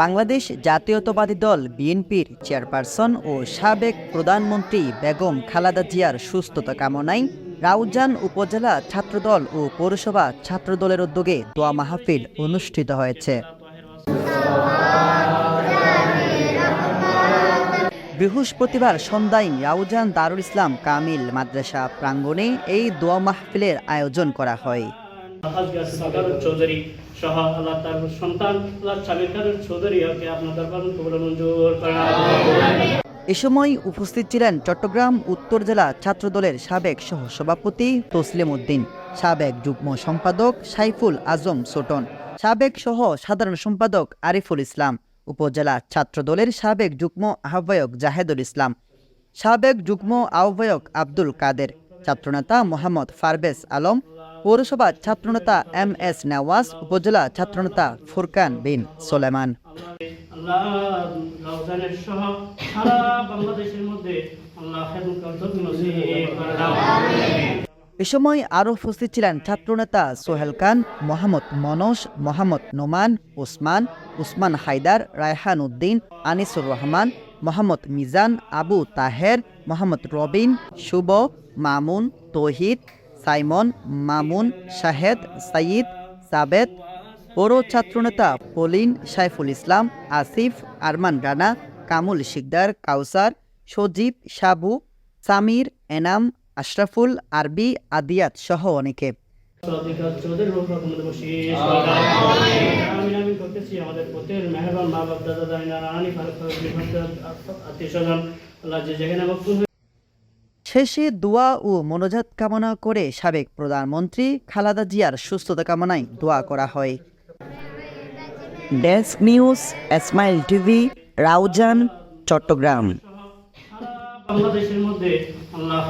বাংলাদেশ জাতীয়তাবাদী দল বিএনপির চেয়ারপারসন ও সাবেক প্রধানমন্ত্রী বেগম খালাদা জিয়ার সুস্থতা কামনায় রাউজান উপজেলা ছাত্রদল ও পৌরসভা ছাত্রদলের উদ্যোগে দোয়া মাহফিল অনুষ্ঠিত হয়েছে। বৃহস্পতিবার সন্ধ্যায় রাউজান দারুল ইসলাম কামিল মাদ্রাসা প্রাঙ্গণে এই দোয়া মাহফিলের আয়োজন করা হয়। চৌধুরী সহ আল্লাহ তার সন্তান, আল্লাহ কারুর চৌধুরী ওকে আপনার দরবার কবুল মঞ্জুর এ সময় উপস্থিত ছিলেন চট্টগ্রাম উত্তর জেলা ছাত্রদলের সাবেক সহ সভাপতি তসলিম উদ্দিন, সাবেক যুগ্ম সম্পাদক সাইফুল আজম সোটন, সাবেক সহ সাধারণ সম্পাদক আরিফুল ইসলাম, উপজেলা ছাত্রদলের সাবেক যুগ্ম আহ্বায়ক জাহেদুল ইসলাম, সাবেক যুগ্ম আহ্বায়ক আব্দুল কাদের, ছাত্রনেতা মোহাম্মদ ফারবেজ আলম পৌরসভা ছাত্রনেতা এম এস নেওয়াজ, উপজেলা ছাত্রনেতা ফুরকান বিন সোলেমান। এ সময় আরও উপস্থিত ছিলেন ছাত্রনেতা সোহেল খান, মোহাম্মদ মনোজ, মোহাম্মদ নোমান, ওসমান উসমান হায়দার, রায়হান উদ্দিন, আনিসুর রহমান, মোহাম্মদ মিজান, আবু তাহের, মোহাম্মদ রবিন, শুভ, মামুন, তৌহিদ সাইমন, মামুন, শাহেদ সাইদ সাবেদ পৌর ছাত্রনেতা পলিন, সাইফুল ইসলাম, আসিফ, আরমান রানা, কামুল শিকদার, কাউসার, সজীব সাবু সামির, এনাম, আশরাফুল, আরবি, আদিয়াত সহ অনেকে। শেষে দোয়া ও মনোজাত কামনা করে সাবেক প্রধানমন্ত্রী খালাদা জিয়ার সুস্থতা কামনায় দোয়া করা হয়। Desk news, Ismail TV, Raozan, Chattogram. বাংলাদেশের মধ্যে আল্লাহ